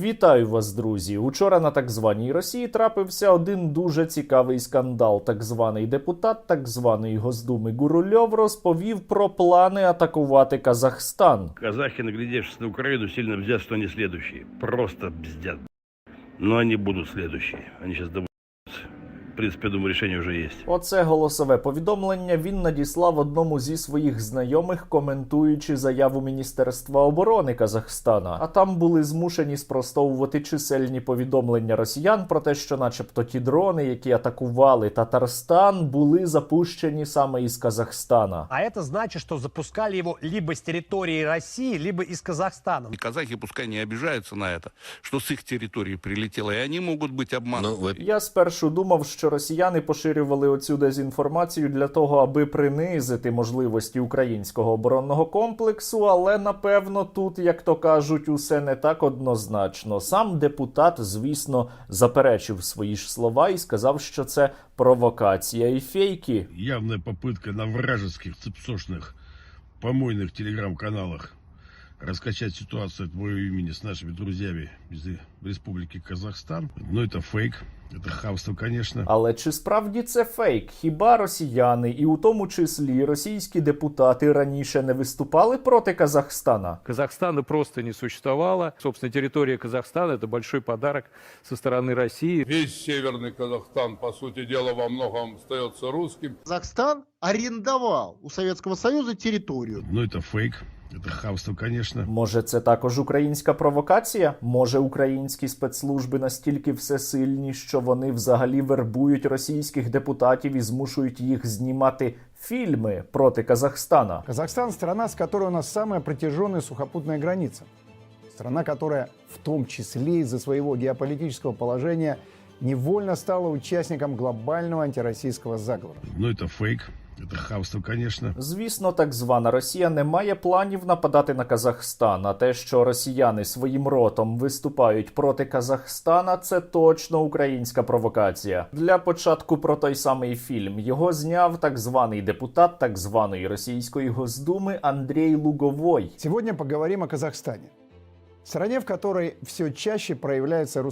Вітаю вас, друзі! Учора на так званій Росії трапився один дуже цікавий скандал. Так званий депутат так званий Госдуми Гурульов розповів про плани атакувати Казахстан. Казахи, наглядевшись на Україну, сильно бздят, що вони слідуючі. Просто бздят. Но вони будуть слідуючі. Вони зараз добудутся В принципе, я думаю, решение уже есть. Оце голосове повідомлення він надіслав одному зі своїх знайомих, коментуючи заяву Міністерства оборони Казахстана. А там були змушені спростовувати чисельні повідомлення росіян про те, що, начебто, ті дрони, які атакували Татарстан, були запущені саме із Казахстана. А это значит, что запускали его либо с территории России, либо из Казахстана. И казахи пускай не обижаются на это, что с их территории прилетело, и они могут быть обмануты. Ну, вы Я спершу думав, що росіяни поширювали оцю дезінформацію для того, аби принизити можливості українського оборонного комплексу, але напевно тут, як то кажуть, усе не так однозначно. Сам депутат, звісно, заперечив свої ж слова і сказав, що це провокація і фейки. явная попытка на вражеских цепсошных помойных телеграм-каналах раскачать ситуацию от моего имени с нашими друзьями из Республики Казахстан. Но это фейк, это хамство, конечно. Але чи справді це фейк? Хіба росіяни, і у тому числі російські депутати раніше не виступали проти Казахстана? Казахстана просто не существовало. Собственно, территория Казахстана – это большой подарок со стороны России. Весь северный Казахстан, по сути дела, во многом остается русским. Казахстан арендовал у Советского Союза территорию. Но это фейк, это хамство, конечно. Може, це також українська провокація? Може, українські спецслужби настільки всесильні, що вони взагалі вербують російських депутатів і змушують їх знімати фільми проти Казахстана? Казахстан – страна, с которой у нас самая протяженная сухопутная граница. Страна, которая в том числе из-за своего геополитического положения невольно стала участником глобального антироссийского заговора. Но это фейк, это хамство, конечно. Звісно, так звана Росія не має планів нападати на Казахстан. А те, що росіяни своїм ротом виступають проти Казахстана, це точно українська провокація. Для початку про той самий фільм його зняв так званий депутат так званої російської госдуми Андрій Луговой. Сегодня поговорим о Казахстане. Стране, в которой все чаще проявляется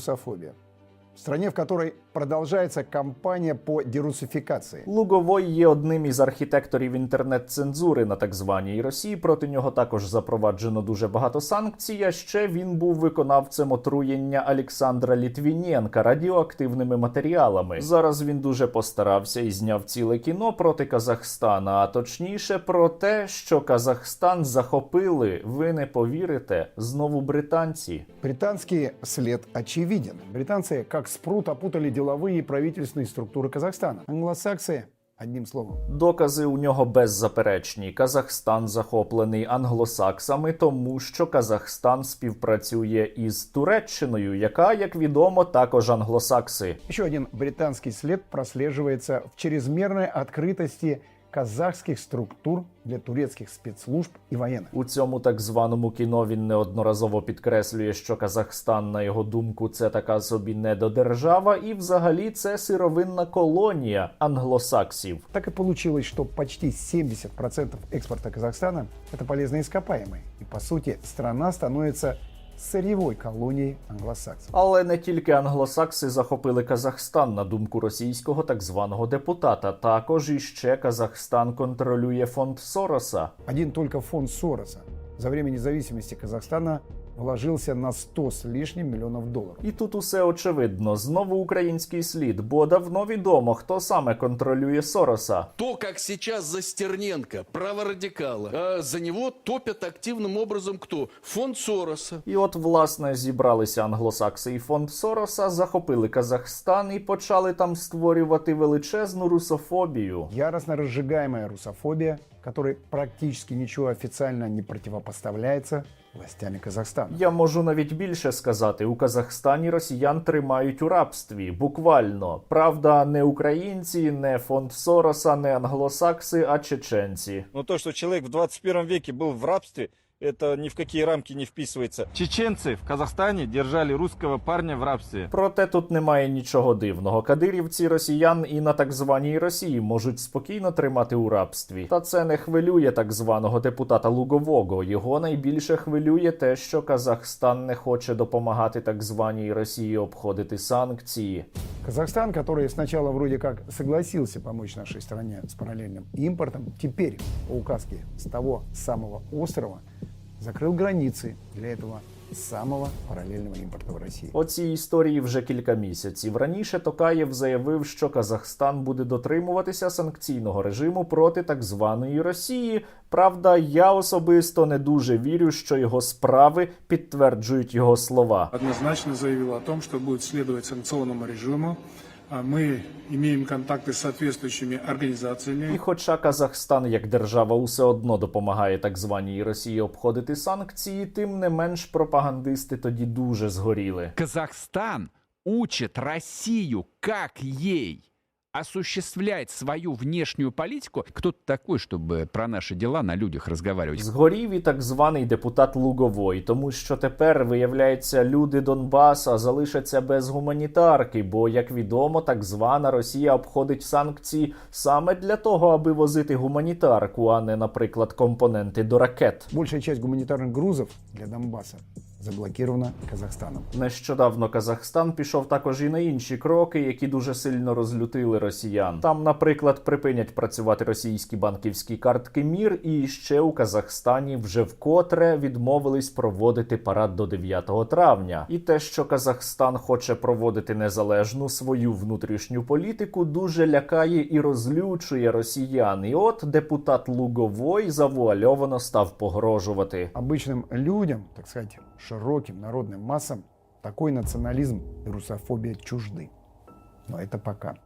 русофобия. Стране, в которой продолжается кампания по дерусификации. Луговой є одним із архітекторів інтернет-цензури на так званій Росії. Проти нього також запроваджено дуже багато санкцій. А ще він був виконавцем отруєння Олександра Літвінєнка радіоактивними матеріалами. Зараз він дуже постарався і зняв ціле кіно проти Казахстана, а точніше про те, що Казахстан захопили. Ви не повірите знову британці. Британский след очевиден. Британцы, как спрут, опутали деловые и правительственные структуры Казахстана. Англосаксы, одним словом. Докази у нього беззаперечні. Казахстан захоплений англосаксами, тому що Казахстан співпрацює із Туреччиною, яка, як відомо, також англосакси. Еще один британский след прослеживается в чрезмерной открытости казахских структур для турецких спецслужб и военных. У цьому так званому кіно він неодноразово підкреслює, що Казахстан, на його думку, це така собі недодержава, і взагалі це сировинна колонія англосаксів. Так и получилось, что почти 70% экспорта Казахстана – это полезные ископаемые. И, по сути, страна становится сырьевой колонії англосаксів. Але не тільки англосакси захопили Казахстан, на думку російського так званого депутата. Також іще Казахстан контролює фонд Сороса. Один только фонд Сороса за время независимости Казахстана вложился на 100 с лишним миллионов долларов. І тут усе очевидно. Знову український слід, бо давно відомо, хто саме контролює Сороса. То, как сейчас за Стерненко, праворадикала, а за него топят активным образом кто? Фонд Сороса. І от, власне, зібралися англосакси і фонд Сороса, захопили Казахстан і почали там створювати величезну русофобію. Яростно разжигаемая русофобия, которой практически ничего официально не противопоставляется властями Казахстану. Я можу навіть більше сказати: у Казахстані росіян тримають у рабстві, буквально. Правда, не українці, не фонд Сороса, не англосакси, а чеченці. Ну то, що чоловік в 21 веке був в рабстве, это ни в какие рамки не вписывается. Чеченцы в Казахстане держали русского парня в рабстве. Проте тут немає нічого дивного. Кадирівці росіян і на так званій Росії можуть спокійно тримати у рабстві. Та це не хвилює так званого депутата Лугового. Його найбільше хвилює те, що Казахстан не хоче допомагати так званій Росії обходити санкції. Казахстан, который сначала вроде как согласился помочь нашей стране с параллельным импортом, теперь по указке с того самого острова закрыл границы для этого самого параллельного импорта в России. цій історії вже кілька місяців. Раніше Токаєв заявив, що Казахстан буде дотримуватися санкційного режиму проти так званої Росії. Правда, я особисто не дуже вірю, що його справи підтверджують його слова. однозначно заявила о том, що буде слідувати санкційному режиму. А маємо контакти з с організаціями. І хоча Казахстан як держава усе одно допомагає так званій Росії обходити санкції, тим не менш пропагандисти тоді дуже згоріли. Казахстан учить Росію як ей осуществлять свою внешнюю политику. Кто ты такой, чтобы про наши дела на людях разговаривать? Згорів і так званий депутат Луговой, тому що тепер виявляється, люди Донбаса залишаться без гуманітарки, бо як відомо, так звана Росія обходить санкції саме для того, аби возити гуманітарку, а не, наприклад, компоненти до ракет. Большая часть гуманитарных грузов для Донбасса заблокирована Казахстаном. Нещодавно Казахстан пішов також і на інші кроки, які дуже сильно розлютили росіян. Там, наприклад, припинять працювати російські банківські картки Мір, і ще у Казахстані вже вкотре відмовились проводити парад до 9 травня. І те, що Казахстан хоче проводити незалежну свою внутрішню політику, дуже лякає і розлючує росіян. І от депутат Луговой завуальовано став погрожувати. Обычным людям, так сказать, широким народным массам такой национализм и русофобия чужды. Но это пока.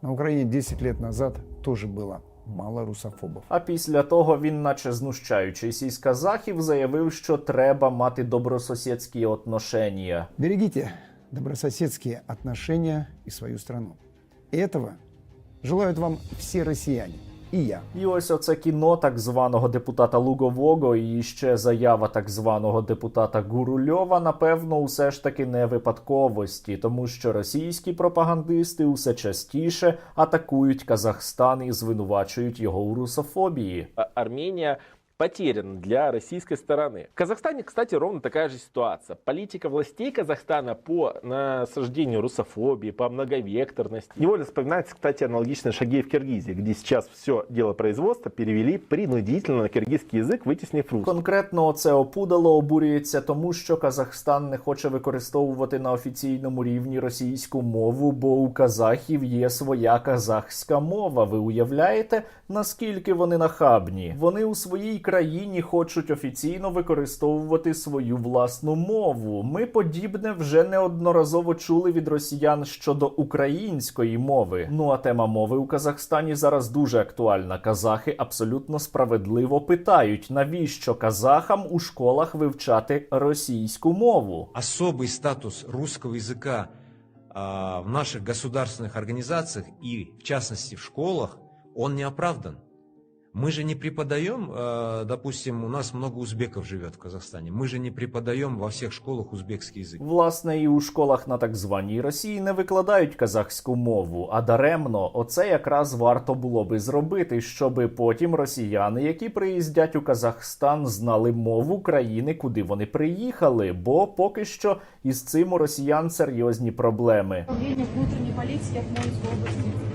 На Украине 10 лет назад тоже было мало русофобов. А після того він, наче знущаючись із казахів, заявив, що треба мати добросусідські отношення. Берегите добрососедские отношения и свою страну. И этого желают вам все россияне. І я. І ось оце кіно так званого депутата Лугового і ще заява так званого депутата Гурульова, напевно, усе ж таки не випадковості, тому що російські пропагандисти усе частіше атакують Казахстан і звинувачують його у русофобії. Армения потеряна для российской стороны. В Казахстане, кстати, ровно такая же ситуация. Политика властей Казахстана по насаждению русофобии, по многовекторности. Невольно вспоминается, кстати, аналогичные шаги в Киргизии, где сейчас все дело производства перевели принудительно на киргизский язык, вытеснив русский. Конкретно оце опудало обурюється тому, що Казахстан не хоче використовувати на офіційному рівні російську мову, бо у казахів є своя казахська мова. Ви уявляєте, наскільки вони нахабні? Вони у своїй країні хочуть офіційно використовувати свою власну мову. Ми подібне вже неодноразово чули від росіян щодо української мови. Ну а тема мови у Казахстані зараз дуже актуальна. Казахи абсолютно справедливо питають, навіщо казахам у школах вивчати російську мову. особый статус русского языка а, в наших государственных организациях и, в частности, в школах, он не оправдан. Мы же не преподаем, э, допустим, у нас много узбеков живет в Казахстане, мы же не преподаем во всех школах узбекский язык. Власне, і у школах на так званій Росії не викладають казахську мову, а даремно оце якраз варто було би зробити, щоби потім росіяни, які приїздять у Казахстан, знали мову країни, куди вони приїхали. Бо поки що із цим у росіян серйозні проблеми. Управление внутренней политики Акмолинской области.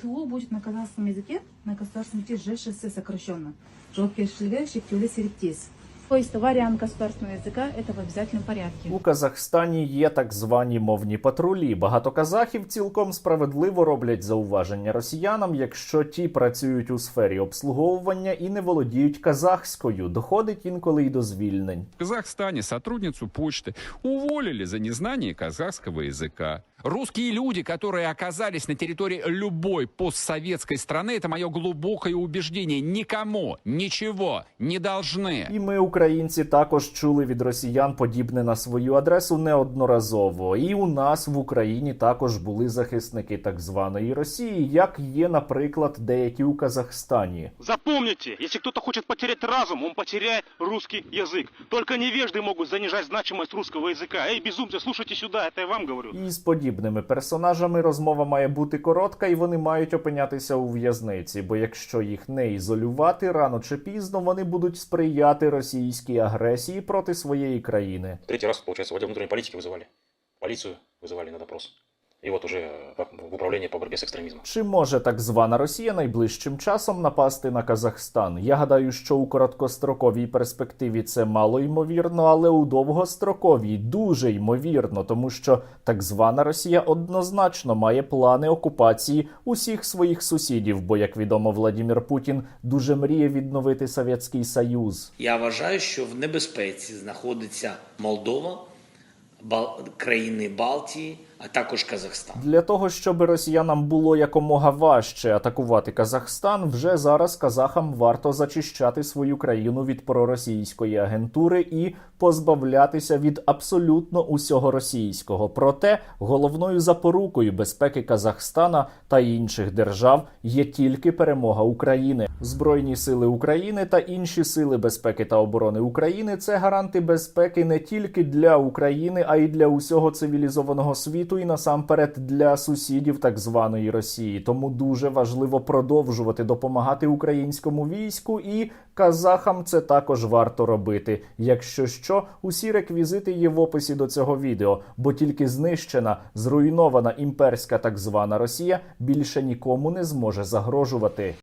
ТУ будет на казахском языке, на государственном языке ЖШС сокращенно. Жопкершлиге шектюле серіктіс. То есть вариант государственного языка это в обязательном порядке. У Казахстані є так звані мовні патрулі. Багато казахів цілком справедливо роблять зауваження росіянам, якщо ті працюють у сфері обслуговування і не володіють казахською. Доходить інколи й до звільнень. В Казахстане сотрудницу почты уволили за незнание казахского языка. Русские люди, которые оказались на территории любой постсоветской страны, это мое глубокое убеждение, никому ничего не должны. І ми, українці, також чули від росіян подібне на свою адресу неодноразово. І у нас в Україні також були захисники так званої Росії, як є, наприклад, деякі у Казахстані. Запомните, если кто-то хочет потерять разум, он потеряет русский язык. Только невежды могут занижать значимость русского языка. Эй, безумцы, слушайте сюда, это я вам говорю. І з подібними персонажами розмова має бути коротка, і вони мають опинятися у в'язниці. Бо якщо їх не ізолювати, рано чи пізно вони будуть сприяти російській агресії проти своєї країни. Третий раз, получается, в отдел внутренней политики вызывали. Полицию вызывали на допрос. И вот уже э, в управление по борьбе с экстремизмом. Чи може так звана Росія найближчим часом напасти на Казахстан? Я гадаю, що у короткостроковій перспективі це мало ймовірно, але у довгостроковій дуже ймовірно, тому що так звана Росія однозначно має плани окупації усіх своїх сусідів. Бо, як відомо, Владімір Путін дуже мріє відновити Совєтський Союз. Я вважаю, що в небезпеці знаходиться Молдова, Бал... країни Балтії, а також Казахстан. Для того, щоб росіянам було якомога важче атакувати Казахстан, вже зараз казахам варто зачищати свою країну від проросійської агентури і позбавлятися від абсолютно усього російського. Проте головною запорукою безпеки Казахстана та інших держав є тільки перемога України. Збройні сили України та інші сили безпеки та оборони України це гаранти безпеки не тільки для України, а й для усього цивілізованого світу, і насамперед для сусідів так званої Росії. Тому дуже важливо продовжувати допомагати українському війську, і казахам це також варто робити. Якщо що, усі реквізити є в описі до цього відео, бо тільки знищена, зруйнована імперська так звана Росія більше нікому не зможе загрожувати.